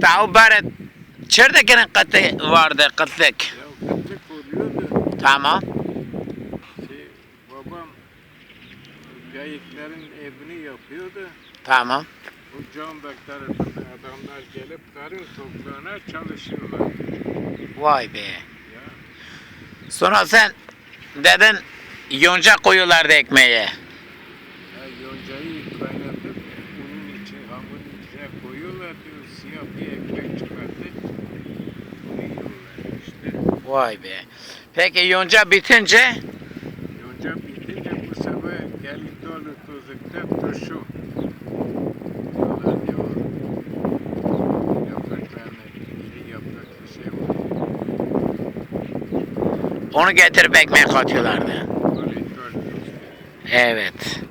tavu bare çerdekinin kıtı vardı kıtlık. Kıtlık oluyordu. Tamam. Şey, babam gayiklerin evini yapıyordu. Tamam. Bu Canbek tarafında adamlar gelip karın toprağına çalışırlar. Vay be. Ya Sonra sen dedin yonca koyuyorlardı ekmeğe. Ya yoncayı kaynatıp unun içine, koyuyorlar diyor. Siyah bir ekmek yiyorlar işte. Vay be. Peki yonca bitince Yonca bitince bu sefer gelin dolu tuzlukta turşu. Diyorlar diyor. Şey var. onu getirip ekmeğe katıyorlardı. Böyle gördünüz. Evet.